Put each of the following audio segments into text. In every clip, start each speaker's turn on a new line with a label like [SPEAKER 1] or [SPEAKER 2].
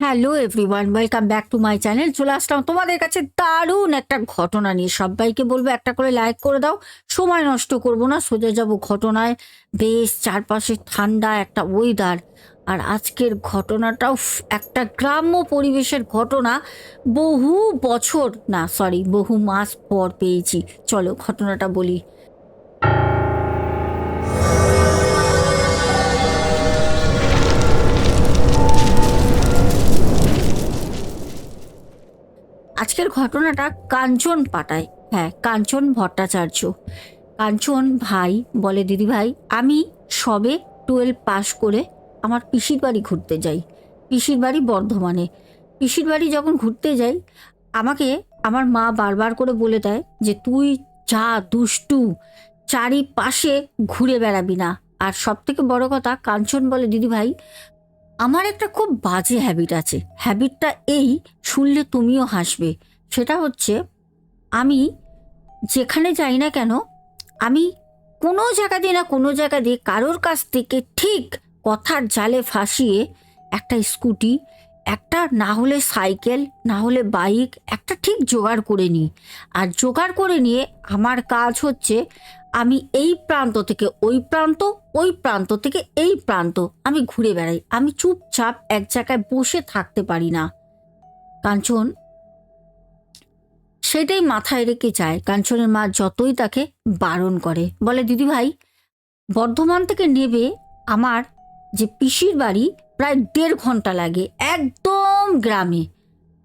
[SPEAKER 1] Hello everyone welcome back to my channel চলে আসলাম তোমাদের কাছে দারুণ একটা ঘটনা নিয়ে। সবাইকে বলব একটা করে লাইক করে দাও। সময় নষ্ট করব না, সোজা যাব ঘটনায়। বেশ চারপাশে ঠান্ডা একটা ওয়েদার আর আজকের ঘটনাটাও একটা গ্রাম্য পরিবেশের ঘটনা। বহু বছর, না সরি বহু মাস পর পেয়েছি। চলো ঘটনাটা বলি। আজকের ঘটনাটা কাঞ্চন পাটায়। হ্যাঁ কাঞ্চন ভট্টাচার্য। কাঞ্চন ভাই বলে, দিদি ভাই, আমি সবে টুয়েলভ পাশ করে আমার পিসির বাড়ি ঘুরতে যাই। পিসির বাড়ি বর্ধমানে। পিসির বাড়ি যখন ঘুরতে যাই, আমাকে আমার মা বারবার করে বলে দেয় যে, তুই যা দুষ্টু, চারিপাশে ঘুরে বেড়াবি না। আর সব থেকে বড় কথা, কাঞ্চন বলে, দিদি ভাই আমার একটা খুব বাজে হ্যাবিট আছে। হ্যাবিটটা এই, শুনলে তুমিও হাসবে। সেটা হচ্ছে, আমি যেখানে যাই না কেন, আমি কোনো জায়গা দিয়ে না কোনো জায়গা দিয়ে কারোর কাছ থেকে ঠিক কথার জালে ফাঁসিয়ে একটা স্কুটি, একটা না হলে সাইকেল, না হলে বাইক, একটা ঠিক জোগাড় করে নিই। আর জোগাড় করে নিয়ে আমার কাজ হচ্ছে আমি এই প্রান্ত থেকে ওই প্রান্ত ওই প্রান্ত থেকে এই প্রান্ত। আমি ঘুরে বেড়াই। আমি চুপচাপ এক জায়গায় বসে থাকতে পারি না। কাঞ্চন, সেটাই মাথায় রেখে যায়। কাঞ্চনের মা যতই তাকে বারণ করে, বলে, দিদি ভাই, বর্ধমান থেকে নেবে আমার যে পিসির বাড়ি প্রায় দেড় ঘণ্টা লাগে, একদম গ্রামে।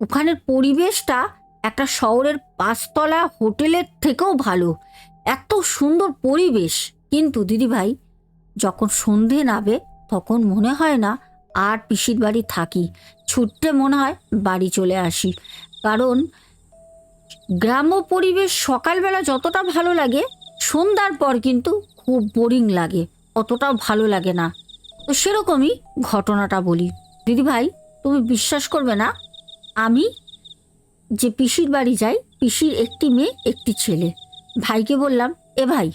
[SPEAKER 1] ওখানের পরিবেশটা একটা শহরের পাঁচতলা হোটেলের থেকেও ভালো। এত সুন্দর পরিবেশ। কিন্তু দিদিভাই, যখন সন্ধে নাবে তখন মনে হয় না আর পিসির বাড়ি থাকি। ছুটতে মনে হয় বাড়ি চলে আসি। কারণ গ্রাম্য পরিবেশ সকালবেলা যতটা ভালো লাগে, সন্ধ্যার পর কিন্তু খুব বোরিং লাগে, অতটাও ভালো লাগে না। তো সেরকমই ঘটনাটা বলি। দিদিভাই, তুমি বিশ্বাস করবে না, আমি যে পিসির বাড়ি যাই, পিসির একটি মেয়ে, একটি ছেলে। ভাইকে বললাম, এ ভাই,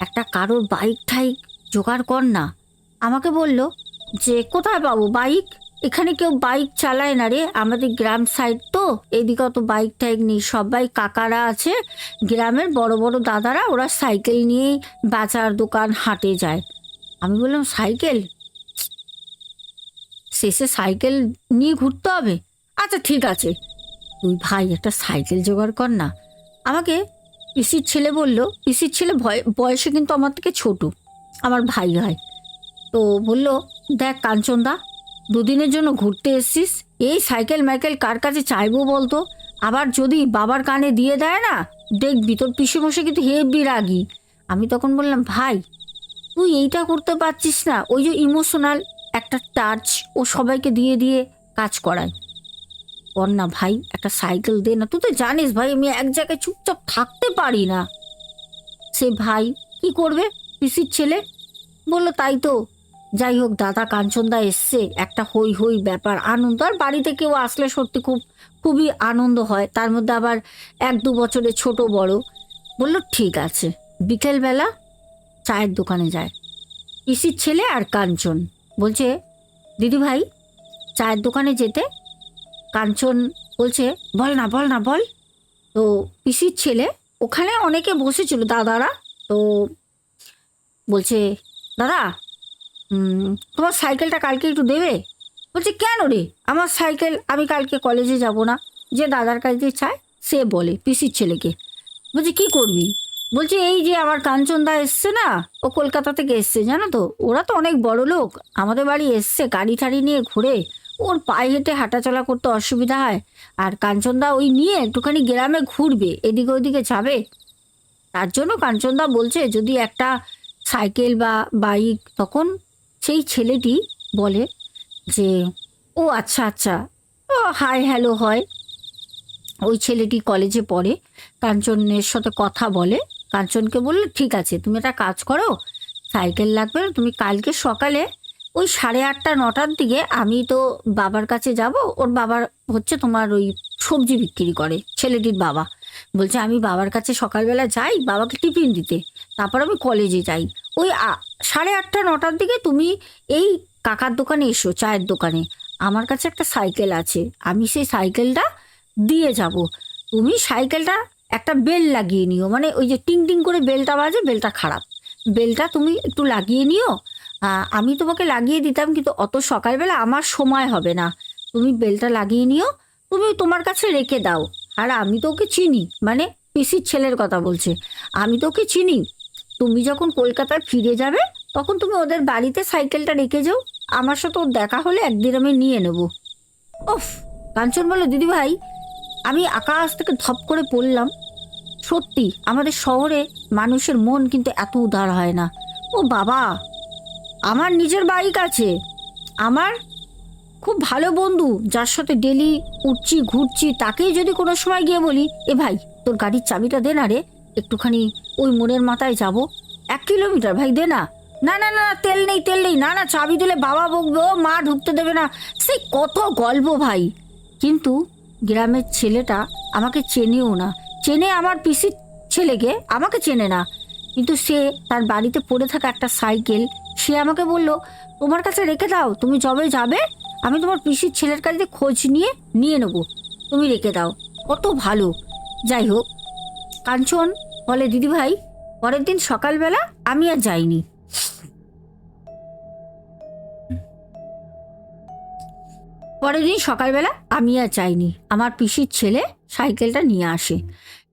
[SPEAKER 1] একটা কারোর বাইক ঠাইক জোগাড় কর না। আমাকে বলল, যে কোথায় পাবো বাইক? এখানে কেউ বাইক চালায় না রে। আমাদের গ্রাম সাইড তো। এদিকে অত বাইক টাইক নেই। সবাই কাকারা আছে। গ্রামের বড় বড় দাদারা ওরা সাইকেল নিয়েই বাজার দোকান হাটে যায়। আমি বললাম, সাইকেল? শেষে সাইকেল নিয়ে ঘুরতে হবে। আচ্ছা ঠিক আছে। তুই ভাই, একটা সাইকেল জোগাড় কর না। আমাকে পিসির ছেলে বলল, পিসির ছেলে ভয়- বয়সে কিন্তু আমার থেকে ছোট। আমার ভাই হয়। তো বলল, দেখ কাঞ্চনদা, দুদিনের জন্য ঘুরতে এসছিস, এই সাইকেল মাইকেল কার কাছে চাইব বলতো? আবার যদি বাবার কানে দিয়ে দেয় না, দেখবি তোর পিসে মশে কিন্তু হেভি রাগি। আমি তখন বললাম, ভাই, তুই এইটা করতে পারছিস না। ওই যে ইমোশনাল একটা টাচ, ও সবাইকে দিয়ে দিয়ে কাজ করায়। কর না ভাই, একটা সাইকেল দে না। তুই তো জানিস ভাই, আমি এক জায়গায় চুপচাপ থাকতে পারি না। সে ভাই কি করবে? পিসির ছেলে? বলল, তাই তো। যাই হোক, দাদা কাঞ্চনদা এসছে। একটা হই হই ব্যাপার, আনন্দ। আর বাড়িতে কেউ আসলে সত্যি খুব, খুবই আনন্দ হয়। তার মধ্যে আবার এক দু বছরে ছোট বড়। বলল, ঠিক আছে। বিকেলবেলা চায়ের দোকানে যায়। পিসির ছেলে আর কাঞ্চন। বলছে, দিদি ভাই, চায়ের দোকানে যেতে কাঞ্চন বলছে, বল না বল না, বল। তো পিসির ছেলে, ওখানে অনেকে বসেছিল, দাদারা। তো বলছে, দাদা তোমার সাইকেলটা কালকে একটু দেবে? বলছে, কেন রে? আমার সাইকেল, আমি কালকে কলেজে যাব না। যে দাদার কাছে চায়, সে বলে পিসির ছেলেকে। বলছে, কি করবি? বলছে, এই যে আমার কাঞ্চনদা এসছে না, ও কলকাতা থেকে এসছে, জানো তো? ওরা তো অনেক বড় লোক আমাদের বাড়ি এসছে গাড়ি ঠাড়ি নিয়ে ঘুরে। ওর পায়ে হেঁটে হাঁটাচলা করতে অসুবিধা হয়। আর কাঞ্চনদা ওই নিয়ে একটুখানি গ্রামে ঘুরবে, এদিকে ওদিকে যাবে। তার জন্য কাঞ্চনদা বলছে, যদি একটা সাইকেল বা বাইক, তখন সেই ছেলেটি বলে যে, ও আচ্ছা আচ্ছা ও হাই হ্যালো হয়। ওই ছেলেটি কলেজে পড়ে, কাঞ্চনের সাথে কথা বলে। কাঞ্চনকে বলল, ঠিক আছে, তুমি একটা কাজ করো, সাইকেল লাগবে তুমি কালকে সকালে ওই সাড়ে আটটা, নটার দিকে আমি তো বাবার কাছে যাব। ওর বাবার হচ্ছে তোমার ওই সবজি বিক্রি করে, ছেলেটির বাবা। বলছে, আমি বাবার কাছে সকালবেলা যাই, বাবাকে টিফিন দিতে। তারপর আমি কলেজে যাই। ওই সাড়ে আটটা, নটার দিকে তুমি এই কাকার দোকানে এসো, চায়ের দোকানে। আমার কাছে একটা সাইকেল আছে, আমি সেই সাইকেলটা দিয়ে যাব। তুমি সাইকেলটা একটা বেল লাগিয়ে নিও মানে ওই যে টিং টিং করে বেলটা বাজে, বেলটা খারাপ। বেলটা তুমি একটু লাগিয়ে নিও আমি তোমাকে লাগিয়ে দিতাম, কিন্তু অত সকালবেলা আমার সময় হবে না। তুমি বেলটা লাগিয়ে নিও, তুমি তোমার কাছে রেখে দাও। আর আমি তো ওকে চিনি মানে পিসির ছেলের কথা বলছে। আমি তো ওকে চিনি। তুমি যখন কলকাতায় ফিরে যাবে, তখন তুমি ওদের বাড়িতে সাইকেলটা রেখে যাও। আমার সাথে ওর দেখা হলে একদিন আমি নিয়ে নেব। ওফ কাঞ্চন বলো দিদি ভাই আমি আকাশ থেকে ধপ করে পড়লাম। সত্যি, আমাদের শহরে মানুষের মন কিন্তু এত উদার হয় না। ও বাবা আমার নিজের বাইক আছে। আমার খুব ভালো বন্ধু, যার সাথে ডেলি উঠছি, ঘুরছি, তাকেই যদি কোনো সময় গিয়ে বলি, এ ভাই, তোর গাড়ির চাবিটা দে না রে, একটুখানি ওই মোড়ের মাথায় যাব। এক কিলোমিটার, ভাই, দে না না না না, তেল নেই তেল নেই, না না, চাবি দিলে বাবা বকবে, ও মা ঢুকতে দেবে না। সেই কত গল্প, ভাই। কিন্তু গ্রামের ছেলেটা আমাকে চেনেও না। চেনে আমার পিসির ছেলেকে, আমাকে চেনে না। কিন্তু সে তার বাড়িতে পড়ে থাকা একটা সাইকেল সে আমাকে বলল, তোমার কাছে রেখে দাও, তুমি যবে যাবে, আমি তোমার পিসির ছেলের কাছে খোঁজ নিয়ে নিয়ে নেব। তুমি রেখে দাও। কত ভালো। যাই হোক, কাঞ্চন বলে, দিদিভাই, পরের দিন সকালবেলা আমি আর যাইনি। পরের দিন সকালবেলা আমি আর যাইনি। আমার পিসির ছেলে সাইকেলটা নিয়ে আসে।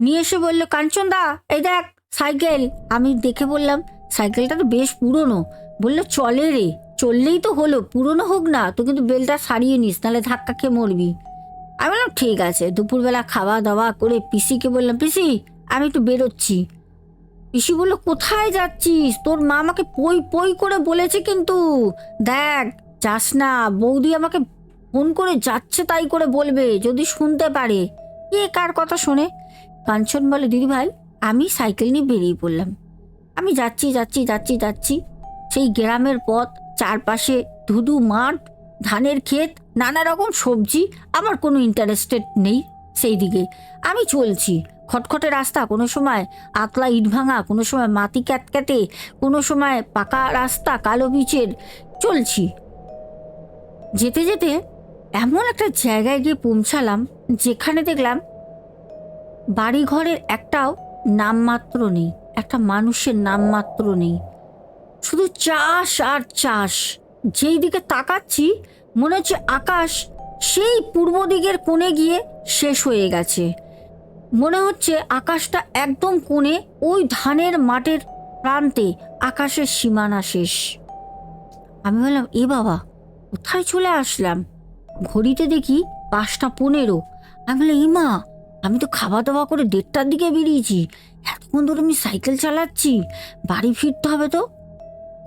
[SPEAKER 1] নিয়ে এসে বলল কাঞ্চন দা এই দেখ, সাইকেল। আমি দেখে বললাম, সাইকেলটা তো বেশ পুরনো। বলল, চলে রে, চললেই তো হলো, পুরনো হোক না তো কিন্তু বেলটা সারিয়ে নিস, নাহলে ধাক্কা খেয়ে মরবি। আমি বললাম, ঠিক আছে। দুপুরবেলা খাওয়া দাওয়া করে পিসিকে বললাম, পিসি, আমি একটু বেরোচ্ছি। পিসি বলল, কোথায় যাচ্ছিস? তোর মা আমাকে পই পই করে বলেছে কিন্তু। দেখ, যাস না, বৌদি আমাকে ফোন করে যাচ্ছে তাই করে বলবে, যদি শুনতে পারে। কে কার কথা শোনে? কাঞ্চন বলে দিদি ভাই আমি সাইকেল নিয়ে বেরিয়ে পড়লাম। আমি যাচ্ছি যাচ্ছি যাচ্ছি যাচ্ছি। সেই গ্রামের পথ, চারপাশে ধুধু মাঠ, ধানের ক্ষেত, নানা রকম সবজি, আমার কোনো ইন্টারেস্টেড নেই সেই দিকে। আমি চলছি। খটখটে রাস্তা কোনো সময় আতলা ইট ভাঙা, কোনো সময় মাটি ক্যাটক্যাটে, কোনো সময় পাকা রাস্তা কালো বিচের। চলছি। যেতে যেতে এমন একটা জায়গায় গিয়ে পৌঁছালাম, যেখানে দেখলাম বাড়িঘরের একটাও নামমাত্র নেই, একটা মানুষের নামমাত্র নেই। শুধু চাষ আর চাষ। যেই দিকে তাকাচ্ছি, মনে হচ্ছে আকাশ সেই পূর্ব দিকের কোণে গিয়ে শেষ হয়ে গেছে। মনে হচ্ছে আকাশটা একদম কোণে ওই ধানের মাঠের প্রান্তে আকাশের সীমানা শেষ। আমি বললাম, এ বাবা, কোথায় চলে আসলাম? ঘড়িতে দেখি পাঁচটা পনেরো। আমি বললাম ইমা আমি তো খাওয়া দাওয়া করে দেড়টার দিকে বেরিয়েছি। এতক্ষণ ধরে আমি সাইকেল চালাচ্ছি। বাড়ি ফিরতে হবে তো?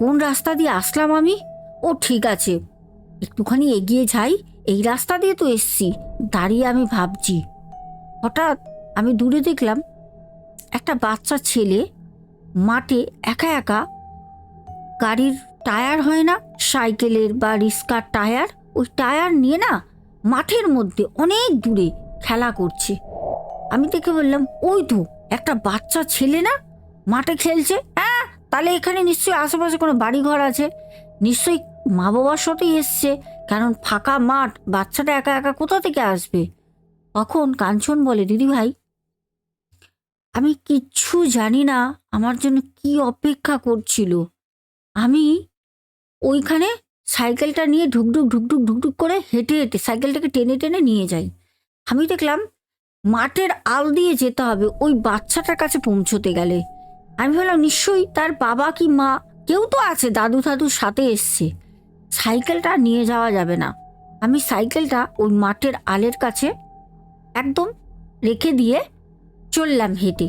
[SPEAKER 1] কোন রাস্তা দিয়ে আসলাম আমি? ও ঠিক আছে। একটুখানি এগিয়ে যাই, এই রাস্তা দিয়ে তো এসছি, দাঁড়িয়ে আমি ভাবছি। হঠাৎ আমি দূরে দেখলাম, একটা বাচ্চা ছেলে মাঠে একা একা গাড়ির টায়ার হয় না, সাইকেলের বা রিক্সার টায়ার, ওই টায়ার নিয়ে না মাঠের মধ্যে অনেক দূরে খেলা করছে। আমি দেখে বললাম, ওই তো, একটা বাচ্চা ছেলে না? মাঠে খেলছে? হ্যাঁ তাহলে এখানে নিশ্চয়ই আশেপাশে কোনো বাড়িঘর আছে? নিশ্চয়ই মা বাবার সাথেই এসছে, কারণ ফাঁকা মাঠ, বাচ্চাটা একা একা কোথা থেকে আসবে? তখন কাঞ্চন বলে, দিদি ভাই। আমি কিচ্ছু জানি না, আমার জন্য কি অপেক্ষা করছিল। আমি ওইখানে সাইকেলটা নিয়ে ঢুকঢুক ঢুকঢুক ঢুকঢুক করে হেঁটে হেঁটে, সাইকেলটাকে টেনে টেনে নিয়ে যাই। আমি দেখলাম মাঠের আল দিয়ে যেতে হবে, ওই বাচ্চাটার কাছে পৌঁছতে গেলে। আমি ভাবলাম, নিশ্চয়ই তার বাবা কি মা? কেউ তো আছে, দাদু দাদুর সাথে এসছে। সাইকেলটা নিয়ে যাওয়া যাবে না। আমি সাইকেলটা ওই মাঠের আলের কাছে একদম রেখে দিয়ে চললাম হেঁটে।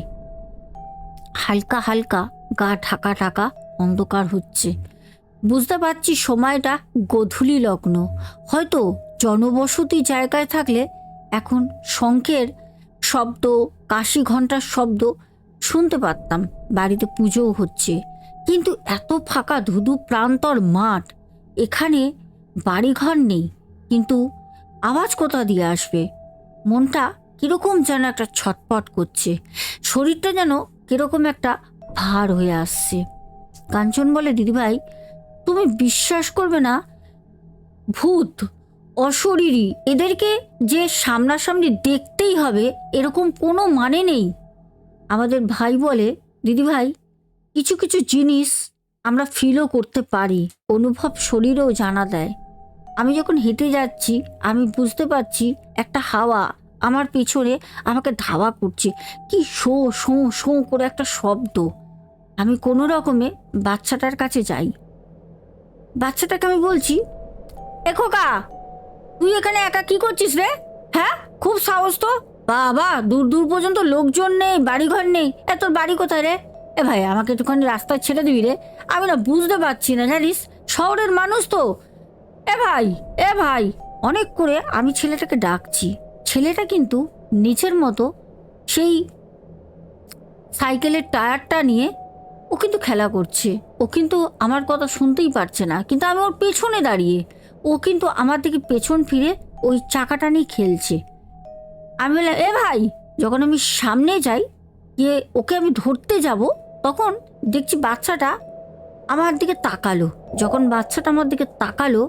[SPEAKER 1] হালকা হালকা গা ঢাকা ঢাকা অন্ধকার হচ্ছে। বুঝতে পারছি সময়টা গধূলি লগ্ন। হয়তো জনবসতি জায়গায় থাকলে এখন শঙ্খের শব্দ কাশি ঘণ্টার শব্দ শুনতে পারতাম, বাড়িতে পুজোও হচ্ছে। কিন্তু এত ফাঁকা ধুধু প্রান্তর মাঠ, এখানে বাড়িঘর নেই। কিন্তু আওয়াজ কোথা দিয়ে আসবে? মনটা কীরকম যেন একটা ছটপট করছে। শরীরটা যেন কীরকম একটা ভার হয়ে আসছে। কাঞ্চন বলে, দিদিভাই, তুমি বিশ্বাস করবে না? ভূত, অশরীরী, এদেরকে যে সামনাসামনি দেখতেই হবে, এরকম কোনো মানে নেই। আমাদের ভাই বলে, দিদি ভাই, কিছু কিছু জিনিস আমরা ফিলও করতে পারি, অনুভব শরীরেও জানা দেয়। আমি যখন হেঁটে যাচ্ছি, আমি বুঝতে পারছি একটা হাওয়া আমার পেছনে আমাকে ধাওয়া করছে। কি শো শো শো করে একটা শব্দ। আমি কোনো রকমে বাচ্চাটার কাছে যাই। বাচ্চাটাকে আমি বলছি, এ খোকা, তুই এখানে একা কি করছিস রে? হ্যাঁ? খুব সাহস তো? বাবা, দূর দূর পর্যন্ত লোকজন নেই, বাড়িঘর নেই। এ, তোর বাড়ি কোথায় রে? এ ভাই, আমাকে একটুখানি রাস্তায় ছেড়ে দিবি রে? আমি না বুঝতে পারছি না, জানিস? শহরের মানুষ তো। এ ভাই এ ভাই, অনেক করে আমি ছেলেটাকে ডাকছি। ছেলেটা কিন্তু নিচের মতো, সেই সাইকেলের টায়ারটা নিয়ে ও কিন্তু খেলা করছে। ও কিন্তু আমার কথা শুনতেই পারছে না, কিন্তু আমি ওর পেছনে দাঁড়িয়ে, ও কিন্তু আমার দিকে পেছন ফিরে ওই চাকাটা নিয়ে খেলছে। আমি বললাম, এ ভাই, যখন আমি সামনে যাই গিয়ে ওকে আমি ধরতে যাব, তখন দেখছি বাচ্চাটা আমার দিকে তাকালো। যখন বাচ্চাটা আমার দিকে তাকালো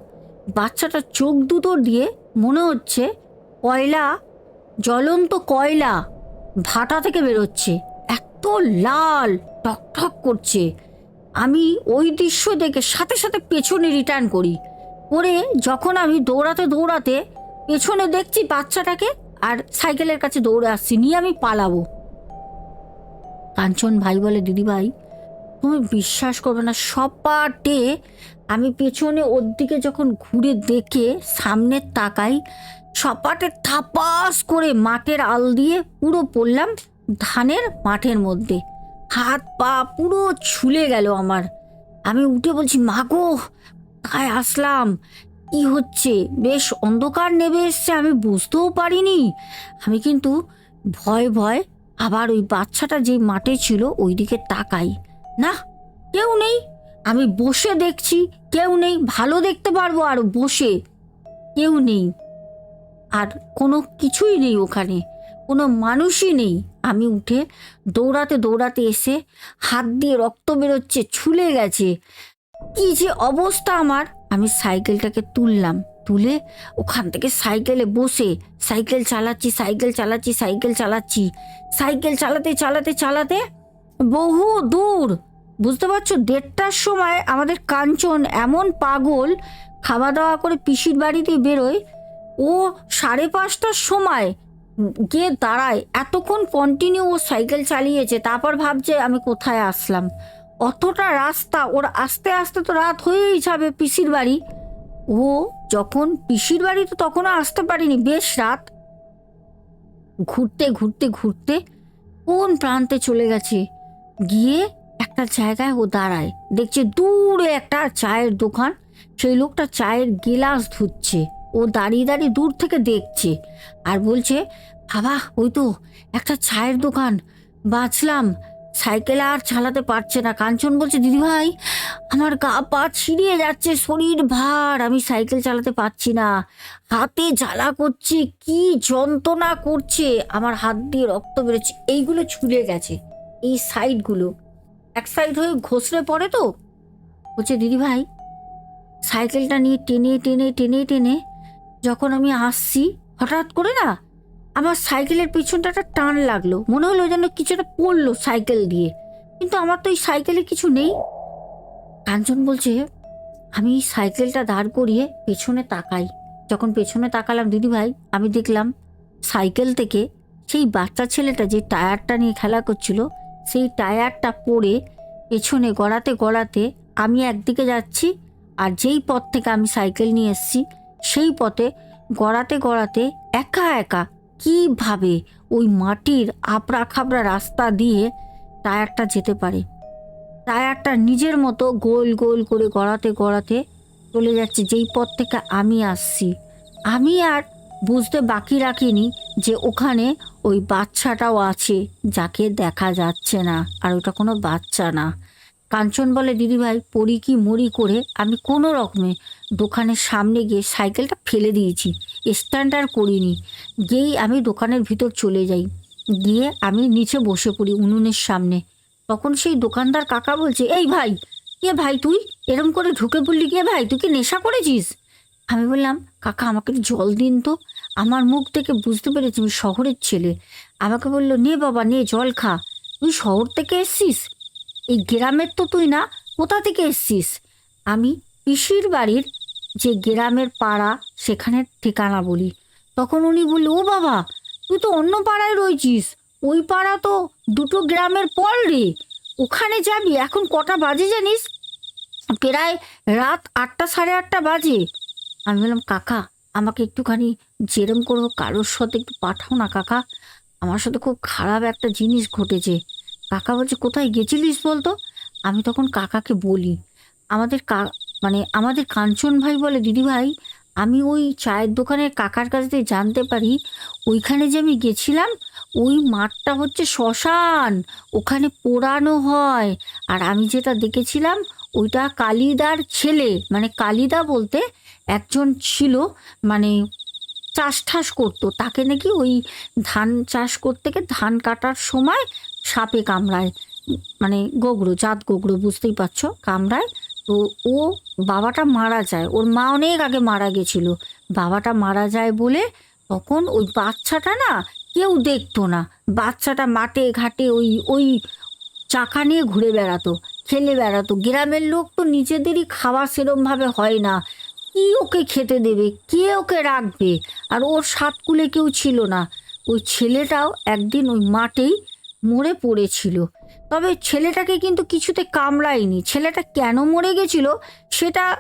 [SPEAKER 1] বাচ্চাটা চোখ দুটো দিয়ে মনে হচ্ছে কয়লা, জ্বলন্ত কয়লা ভাটা থেকে বেরোচ্ছে। এত লাল টকটক করছে। আমি ওই দৃশ্য দেখে সাথে সাথে পেছনে রিটার্ন করি। করে যখন আমি দৌড়াতে দৌড়াতে পেছনে দেখছি বাচ্চাটাকে আর সাইকেলের কাছে দৌড়ে আসছি, নিয়ে আমি পালাবো। কাঞ্চন ভাই বলে দিদি ভাই তুমি বিশ্বাস করবে না সপাটে আমি পেছনে ওর দিকে যখন ঘুরে দেখে সামনে তাকাই সপাটে থাপাস করে মাঠের আল দিয়ে পুরো পড়লাম ধানের মাঠের মধ্যে। হাত পা পুরো ছুলে গেল আমার। আমি উঠে বলছি মাগো কোথায় আসলাম? কি হচ্ছে? বেশ অন্ধকার নেমে এসছে, আমি বুঝতেও পারিনি। আমি কিন্তু ভয় ভয় আবার ওই বাচ্চাটা যে মাঠে ছিল ওই দিকে তাকাই। না, কেউ নেই। আমি বসে দেখছি, কেউ নেই। ভালো দেখতে পারব আর বসে। কেউ নেই। আর কোনো কিছুই নেই ওখানে। কোনো মানুষই নেই। আমি উঠে দৌড়াতে দৌড়াতে এসে হাত দিয়ে রক্ত বেরোচ্ছে, ছুলে গেছে। কি যে অবস্থা আমার। আমি সাইকেলটাকে তুললাম, তুলে ওখান থেকে সাইকেলে বসে সাইকেল চালাচ্ছি সাইকেল চালাচ্ছি সাইকেল চালাচ্ছি। সাইকেল চালাতে চালাতে চালাতে বহু দূর, বুঝতে পারছ? দেড়টার সময় আমাদের কাঞ্চন এমন পাগল, খাওয়া দাওয়া করে পিসির বাড়িতে বেরোয়, ও সাড়ে পাঁচটার সময় গিয়ে দাঁড়ায়, এতক্ষণ কন্টিনিউ ও সাইকেল চালিয়েছে, তারপর ভাবছে আমি কোথায় আসলাম। অতটা রাস্তা, ওর আস্তে আস্তে তো রাত হয়েই যাবে পিসির বাড়ি। ও যখন পিসির বাড়ি তো তখনও আসতে পারিনি, বেশ রাত। ঘুরতে ঘুরতে ঘুরতে কোন প্রান্তে চলে গেছে? গিয়ে একটা জায়গায় ও দাঁড়ায়। দেখছে দূরে একটা চায়ের দোকান, সেই লোকটা চায়ের গিলাস ধুচ্ছে। ও দাঁড়িয়ে দাঁড়িয়ে দূর থেকে দেখছে আর বলছে, বাবা, ওই তো একটা চায়ের দোকান, বাঁচলাম। সাইকেল আর চালাতে পারছে না। কাঞ্চন বলছে দিদিভাই আমার গা পা ছিঁড়িয়ে যাচ্ছে, শরীর ভার, আমি সাইকেল চালাতে পারছি না। হাতে জ্বালা করছে, কি যন্ত্রণা করছে, আমার হাত দিয়ে রক্ত বেরোচ্ছে, এইগুলো ছুলে গেছে, এই সাইডগুলো। এক সাইড হয়ে ঘষড়ে পড়ে তো। বলছে দিদিভাই সাইকেলটা নিয়ে টেনে টেনে টেনে টেনে, যখন আমি আসছি, হঠাৎ করে না আমার সাইকেলের পিছনটা একটা টান লাগল। মনে হলো যেন কিছুটা পড়ল সাইকেল দিয়ে। কিন্তু আমার তো এই সাইকেলে কিছু নেই। কাঞ্চন বলছে, আমি সাইকেলটা দাঁড় করিয়ে পেছনে তাকাই। যখন পেছনে তাকালাম দিদিভাই, আমি দেখলাম সাইকেল থেকে সেই বাচ্চা ছেলেটা যে টায়ারটা নিয়ে খেলা করছিল, সেই টায়ারটা পড়ে পেছনে গড়াতে গড়াতে আমি একদিকে যাচ্ছি আর যেই পথ থেকে আমি সাইকেল নিয়ে এসেছি, সেই পথে গড়াতে গড়াতে একা একা কীভাবে ওই মাটির আপড়া খাবড়া রাস্তা দিয়ে টায়ারটা যেতে পারে? টায়ারটা নিজের মতো গোল গোল করে গড়াতে গড়াতে চলে যাচ্ছে, যেই পথ থেকে আমি আসছি। আমি আর বুঝতে বাকি রাখিনি যে ওখানে ওই বাচ্চাটাও আছে, যাকে দেখা যাচ্ছে না, আর ওটা কোনো বাচ্চা না। কাঞ্চন বলে, দিদিভাই পড়ি কি মরি করে আমি কোনো রকমে দোকানের সামনে গিয়ে সাইকেলটা ফেলে দিয়েছি। স্ট্যান্ড আর করিনি। গিয়েই আমি দোকানের ভিতর চলে যাই। গিয়ে আমি নিচে বসে পড়ি উনুনের সামনে। তখন সেই দোকানদার কাকা বলছে, এই ভাই কে ভাই তুই? এরম করে ঢুকে পড়লি কে ভাই, তুই কি নেশা করেছিস? আমি বললাম, কাকা, আমাকে জল দিন তো। আমার মুখ থেকে বুঝতে পেরেছি আমি শহরের ছেলে। আমাকে বলল, নে বাবা, নে, জল খা। তুই শহর থেকে এসছিস? এই গ্রামের তো তুই না, কোথা থেকে এসছিস? আমি পিসির বাড়ির যে গ্রামের পাড়া, সেখানের ঠিকানা বলি। তখন উনি বলল, ও বাবা, তুই তো অন্য পাড়ায় রয়েছিস। ওই পাড়া তো দুটো গ্রামের পর রে। ওখানে যাবি, এখন কটা বাজে জানিস? প্রায় রাত আটটা সাড়ে আটটা বাজে। আমি বললাম, কাকা, আমাকে একটুখানি যেরম করে, কারোর সাথে একটু পাঠাও না, কাকা। আমার সাথে খুব খারাপ একটা জিনিস ঘটেছে। কাকা বলছে, কোথায় গেছিলিস বলতো? আমি তখন কাকাকে বলি, আমাদের মানে আমাদের কাঞ্চন ভাই বলে, দিদি ভাই, আমি ওই চায়ের দোকানের কাকার কাছ থেকে জানতে পারি, ওইখানে যে আমি গেছিলাম, ওই মাঠটা হচ্ছে শ্মশান, ওখানে পোড়ানো হয়। আর আমি যেটা দেখেছিলাম, ওইটা কালিদার ছেলে মানে কালিদা বলতে একজন ছিল মানে চাষ ঠাস করতো। তাকে নাকি ওই ধান চাষ করতে গিয়ে ধান কাটার সময় সাপে কামড়ায় মানে গোগরো, জাত গোগরো, বুঝতেই পারছ, কামড়ায়। ও বাবাটা মারা যায়। ওর মা অনেক আগে মারা গেছিল। বাবাটা মারা যায় বলে তখন ওই বাচ্চাটা না কেউ দেখতো না। বাচ্চাটা মাঠে ঘাটে ওই ওই চাকা নিয়ে ঘুরে বেড়াতো, খেলে বেড়াতো। গ্রামের লোক তো নিজেদেরই খাওয়া সেরমভাবে হয় না। কি ওকে খেতে দেবে? কে ওকে রাখবে? আর ওর সাতকুলে কেউ ছিল না। ওই ছেলেটাও একদিন ওই মাঠেই মরে পড়েছিল। তবে ছেলেটাকে কিন্তু কিছুতে কামড়ায়নি। ছেলেটা কেন মরে গেছিল সেটা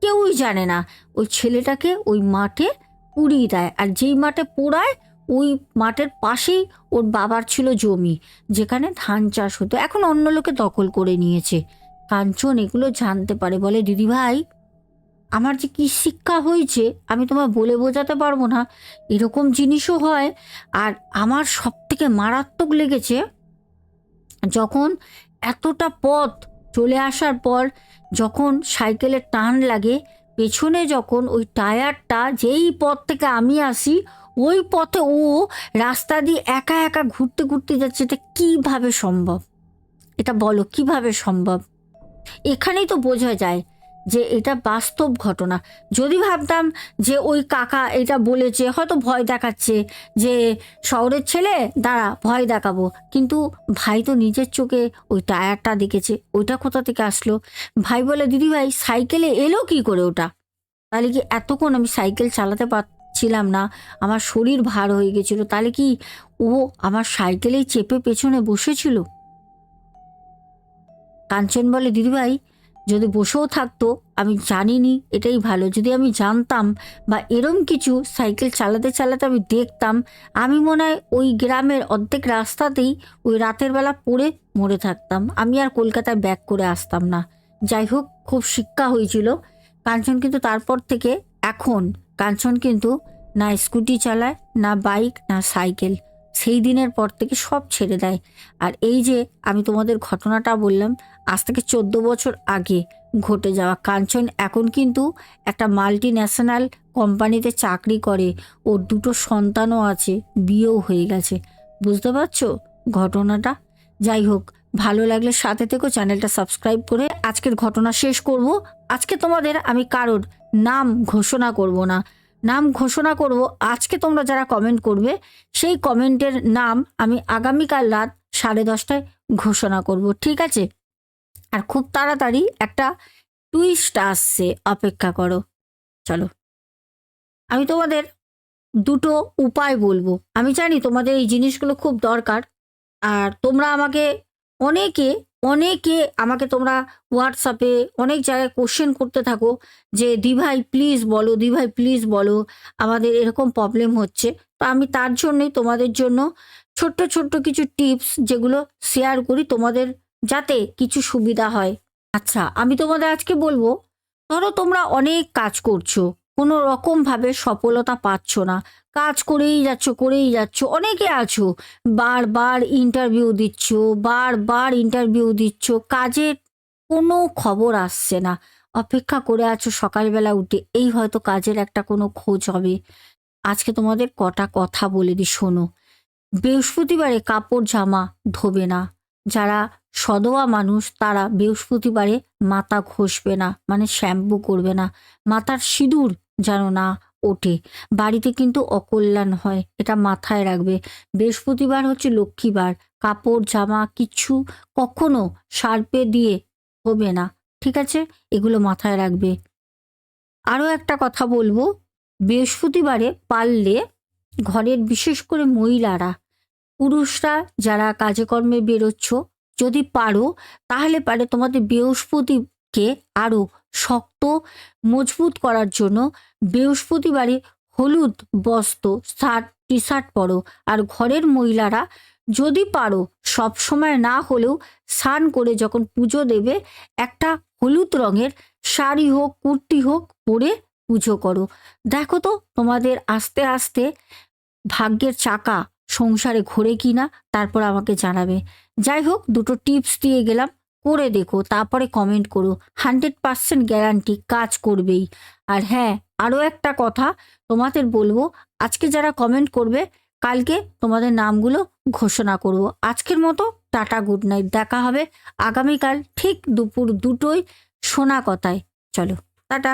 [SPEAKER 1] কেউই জানে না। ওই ছেলেটাকে ওই মাঠে পুড়িয়ে দেয় আর যেই মাঠে পোড়ায়, ওই মাঠের পাশেই ওর বাবার ছিল জমি, যেখানে ধান চাষ হতো। এখন অন্য লোকে দখল করে নিয়েছে। কাঞ্চন এগুলো জানতে পারে। বলে, দিদি ভাই, আমার যে কী শিক্ষা হয়েছে, আমি তোমায় বলে বোঝাতে পারব না। এরকম জিনিসও হয়। আর আমার সব থেকে মারাত্মক লেগেছে যখন এতটা পথ চলে আসার পর যখন সাইকেলের টান লাগে, পেছনে যখন ওই টায়ারটা যেই পথ থেকে আমি আসি, ওই পথে ও রাস্তা দিয়ে একা একা ঘুরতে ঘুরতে যাচ্ছে, এটা কীভাবে সম্ভব? এটা বলো, কীভাবে সম্ভব? এখানেই তো বোঝা যায় যে এটা বাস্তব ঘটনা। যদি ভাবতাম যে ওই কাকা এটা বলেছে, হয়তো ভয় দেখাচ্ছে যে শহরের ছেলে, দাঁড়া, ভয় দেখাবো। কিন্তু ভাই তো নিজের চোখে ওই টায়ারটা দেখেছে, ওইটা কোথা থেকে আসলো? ভাই বলে, দিদি ভাই, সাইকেলে এলো কি করে ওটা? তাহলে কি এতক্ষণ আমি সাইকেল চালাতে পারছিলাম না? আমার শরীর ভার হয়ে গেছিল, তাহলে কি ও আমার সাইকেলেই চেপে পেছনে বসেছিল? কাঞ্চন বলে দিদিভাই যদি বসেও থাকতো, আমি জানিনি, এটাই ভালো। যদি আমি জানতাম বা এরম কিছু সাইকেল চালাতে চালাতে আমি দেখতাম, আমি মনে হয় ওই গ্রামের অর্ধেক রাস্তাতেই ওই রাতের বেলা পড়ে মরে থাকতাম। আমি আর কলকাতায় ব্যাক করে আসতাম না। যাই হোক, খুব শিক্ষা হয়েছিল। কাঞ্চন কিন্তু তারপর থেকে, এখন কাঞ্চন কিন্তু না স্কুটি চালায়, না বাইক, না সাইকেল। সেই দিনের পর থেকে সব ছেড়ে দেয়। আর এই যে আমি তোমাদের ঘটনাটা বললাম আজ থেকে চোদ্দ বছর আগে ঘটে যাওয়া কাঞ্চন এখন কিন্তু একটা মাল্টি ন্যাশনাল কোম্পানিতে চাকরি করে। ওর দুটো সন্তানও আছে, বিয়েও হয়ে গেছে। বুঝতে পারছ ঘটনাটা? যাই হোক, ভালো লাগলে সাথে থেকেও চ্যানেলটা সাবস্ক্রাইব করে আজকের ঘটনা শেষ করব। আজকে তোমাদের আমি কারোর নাম ঘোষণা করব না। নাম ঘোষণা করব, আজকে তোমরা যারা কমেন্ট করবে, সেই কমেন্টের নাম আমি আগামীকাল রাত সাড়ে দশটায় ঘোষণা করব, ঠিক আছে? আর খুব তাড়াতাড়ি একটা টুইস্ট আসছে, অপেক্ষা করো। চলো। আমি তোমাদের দুটো উপায় বলব। আমি জানি তোমাদের এই জিনিসগুলো খুব দরকার, আর তোমরা আমাকে অনেকে অনেকে আমাকে তোমরা হোয়াটসঅ্যাপে অনেক জায়গায় কোশ্চেন করতে থাকো যে, দিভাই প্লিজ বলো, দিভাই প্লিজ বলো, আমাদের এরকম প্রবলেম হচ্ছে। তো আমি তার জন্যই তোমাদের জন্য ছোট্ট ছোট্ট কিছু টিপস যেগুলো শেয়ার করি তোমাদের যাতে কিছু সুবিধা হয়। আচ্ছা আমি তোমাদের আজকে বলব, ধরো তোমরা অনেক কাজ করছ, কোনো রকমভাবে সফলতা পাচ্ছ না। কাজ করেই যাচ্ছ করেই যাচ্ছ, অনেকে আছো, বারবার ইন্টারভিউ দিচ্ছ, বারবার ইন্টারভিউ দিচ্ছ কাজের কোনো খবর আসছে না। অপেক্ষা করে আছো সকালবেলা উঠে, এই হয়তো কাজের একটা কোনো খোঁজ হবে। আজকে তোমাদের কটা কথা বলে দিই শোনো। বৃহস্পতিবারে কাপড় জামা ধোবে না। যারা সদোয়া মানুষ তারা বৃহস্পতিবারে মাথা ঘষবে না মানে শ্যাম্পু করবে না। মাথার সিঁদুর যেন না ওঠে। বাড়িতে কিন্তু অকল্যাণ হয়, এটা মাথায় রাখবে। বৃহস্পতিবার হচ্ছে লক্ষ্মীবার, কাপড়, জামা কিচ্ছু কখনো সার্পে দিয়ে হবে না, ঠিক আছে? এগুলো মাথায় রাখবে। আরও একটা কথা বলব, বৃহস্পতিবারে পারলে ঘরের বিশেষ করে মহিলারা, পুরুষরা যারা কাজে কর্মে বেরোচ্ছ যদি পারো, তাহলে পারে তোমাদের বৃহস্পতিকে আরও শক্ত, মজবুত করার জন্য বৃহস্পতিবারে হলুদ বস্ত্র, শার্ট টি শার্ট পরো। আর ঘরের মহিলারা যদি পারো, সব সময় না হলেও স্নান করে যখন পুজো দেবে, একটা হলুদ রঙের শাড়ি হোক, কুর্তি হোক পরে পুজো করো। দেখো তো তোমাদের আস্তে আস্তে ভাগ্যের চাকা সংসারে ঘোরে কিনা, তারপর আমাকে জানাবে। যাই হোক, দুটো টিপস দিয়ে গেলাম। করে দেখো, তারপরে কমেন্ট করো। হান্ড্রেড পার্সেন্ট গ্যারান্টি কাজ করবেই। আর হ্যাঁ আরও একটা কথা তোমাদের বলব। আজকে যারা কমেন্ট করবে, কালকে তোমাদের নামগুলো ঘোষণা করব। আজকের মতো টাটা গুড নাইট দেখা হবে আগামীকাল ঠিক দুপুর দুটোই শোনা কথায়। চলো, টাটা।